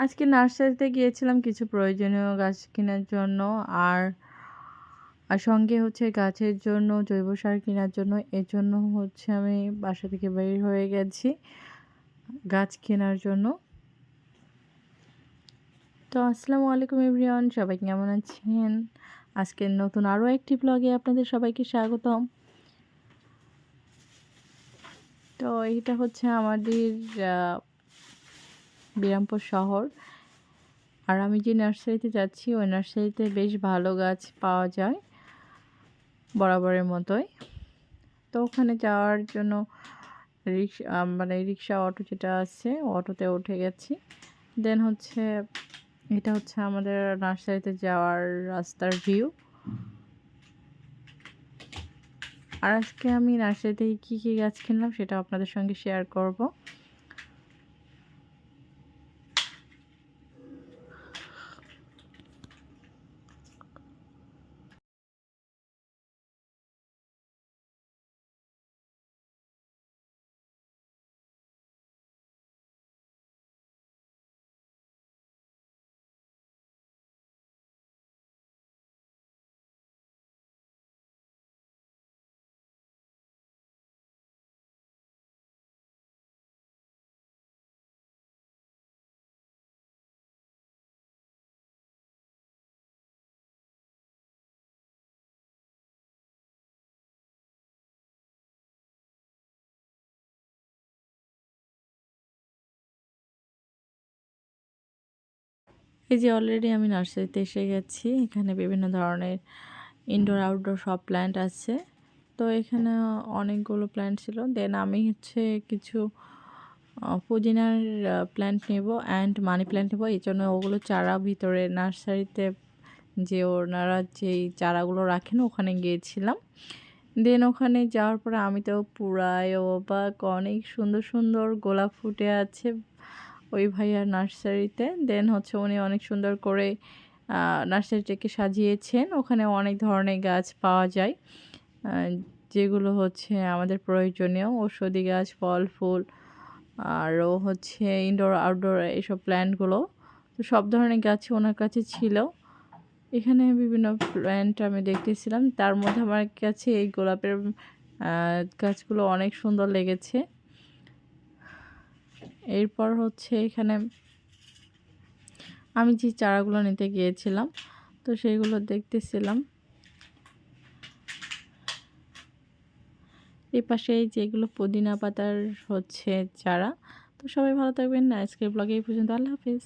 আজকে নার্সারিতে গিয়েছিলাম কিছু প্রয়োজনীয় গাছ কেনার জন্য আর আর সঙ্গে হচ্ছে গাছের জন্য, জৈব সার কেনার জন্য। এর জন্য হচ্ছে আমি বাসা থেকে বের হয়ে গেছি গাছ কেনার জন্য। তো আসসালামু আলাইকুম এভরিওয়ান, সবাই কেমন আছেন? আজকে নতুন আরও একটি ব্লগে আপনাদের সবাইকে স্বাগতম। তো এইটা হচ্ছে আমাদের বিরামপুর শহর। আর আমি যে নার্সারিতে যাচ্ছি, ওই নার্সারিতে বেশ ভালো গাছ পাওয়া যায় বরাবরের মতোই। তো ওখানে যাওয়ার জন্য রিক্সা মানে রিক্সা, অটো যেটা আছে, অটোতে উঠে গেছি। দেন হচ্ছে, এটা হচ্ছে আমাদের নার্সারিতে যাওয়ার রাস্তার ভিউ। আর আজকে আমি নার্সারি থেকে কী কী গাছ কিনলাম সেটা আপনাদের সঙ্গে শেয়ার করব। এই যে অলরেডি আমি নার্সারিতে এসে গেছি। এখানে বিভিন্ন ধরনের ইনডোর আউটডোর সব প্ল্যান্ট আছে। তো এখানে অনেকগুলো প্ল্যান্ট ছিল। দেন আমি হচ্ছে কিছু পুদিনার প্ল্যান্ট নেব অ্যান্ড মানি প্ল্যান্ট নেব। এই জন্য ওগুলো চারা ভিতরে নার্সারিতে যে ওনারা যেই চারাগুলো রাখেন, ওখানে গিয়েছিলাম। দেন ওখানে যাওয়ার পরে আমি তো পুরাই অবাক, অনেক সুন্দর সুন্দর গোলাপ ফুটে আছে। ওই ভাইয়ার নার্সারিতে। দেন হচ্ছে উনি অনেক সুন্দর করে নার্সারিটাকে সাজিয়েছেন। ওখানে অনেক ধরনের গাছ পাওয়া যায়। যেগুলো হচ্ছে আমাদের প্রয়োজনীয়। ঔষধি গাছ, ফল, ফুল আরও হচ্ছে ইনডোর আউটডোর এইসব প্ল্যান্টগুলো তো সব ধরনের গাছ ওনার কাছে ছিল। এখানে বিভিন্ন প্ল্যান্ট আমি দেখতেছিলাম। তার মধ্যে আমার কাছে এই গোলাপের গাছগুলো অনেক সুন্দর লেগেছে। এরপর হচ্ছে এখানে আমি যে চারাগুলো নিতে গিয়েছিলাম, তো সেইগুলো দেখতেছিলাম। এই পাশে যেগুলো পুদিনা পাতার হচ্ছে চারা। তো সবাই ভালো থাকবেন। আজকের ব্লগে এই পর্যন্ত। আল্লাহ হাফিজ।